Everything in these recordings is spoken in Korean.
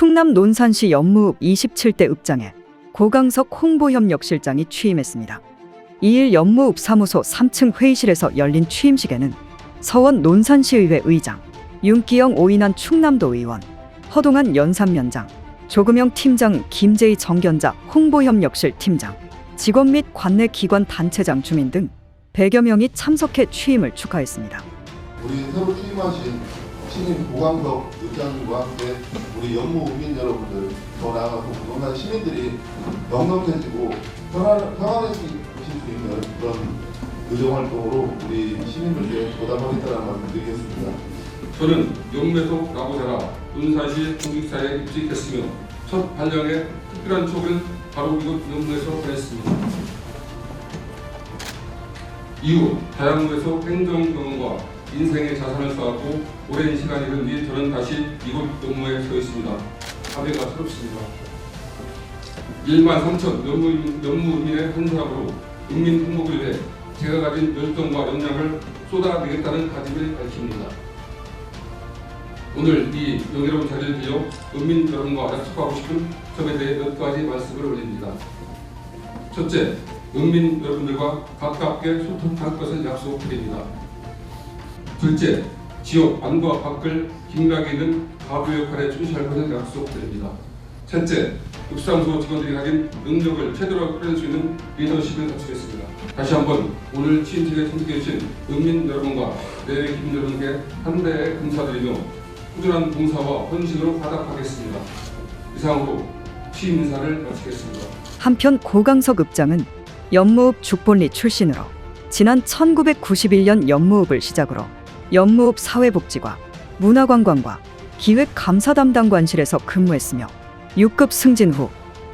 충남 논산시 연무읍 27대 읍장에 고강석 홍보협력실장이 취임했습니다. 2일 연무읍 사무소 3층 회의실에서 열린 취임식에는 서원 논산시의회 의장, 윤기영 오인환 충남도 의원, 허동한 연산면장, 조금영 팀장, 김재희 정견자 홍보협력실 팀장, 직원 및 관내 기관 단체장 주민 등 100여 명이 참석해 취임을 축하했습니다. 우리 새로 취임하신 신임 고강석 의장님과 함께 우리 연무 국민 여러분들 더 나아가서 부동산 시민들이 넉넉해지고 편안, 편안해질 수 있는 그런 의정활동으로 우리 시민들께 보답하겠다는 말씀 드리겠습니다. 저는 영매소 나고자라 논산시 공직사에 입직했으며 첫 발령의 특별한 촉은 바로 이곳 영매소 보냈습니다. 이후 다양무에서 행정 경험과 인생의 자산을 쌓았고 오랜 시간이 흐른 뒤 저는 다시 이곳 영무에 서 있습니다. 감회가 새롭습니다. 1만 3천 연무, 연무민의 한 사람으로 국민 행복을 위해 제가 가진 열정과 역량을 쏟아내겠다는 다짐을 밝힙니다. 오늘 이 명예로운 자리를 빌려 은민 여러분과 약속하고 싶은 점에 대해 몇 가지 말씀을 올립니다. 첫째, 은민 여러분들과 가깝게 소통할 것을 약속드립니다. 둘째, 지역 안과 밖을 있는 가부 역할에 충실할 것을 약속드립니다. 셋째, 육상소 직원들이 가진 능력을 최대로 끌어낼 수 있는 리더십을 갖추겠습니다. 다시 한번 오늘 취임식에 참석해 주신 은민 여러분과 내외 기민 여러분께 한대에 감사드리며 꾸준한 봉사와 헌신으로 보답하겠습니다. 이상으로 취임 인사를 마치겠습니다. 한편 고강석 읍장은 연무읍 죽본리 출신으로 지난 1991년 연무읍을 시작으로 연무읍 사회복지과 문화관광과 기획감사담당관실에서 근무했으며 6급 승진 후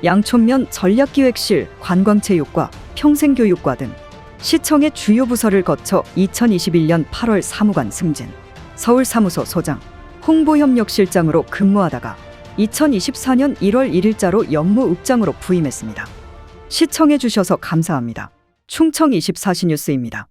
양촌면 전략기획실 관광체육과 평생교육과 등 시청의 주요 부서를 거쳐 2021년 8월 사무관 승진, 서울사무소 소장, 홍보협력실장으로 근무하다가 2024년 1월 1일자로 연무읍장으로 부임했습니다. 시청해 주셔서 감사합니다. 충청 24시 뉴스입니다.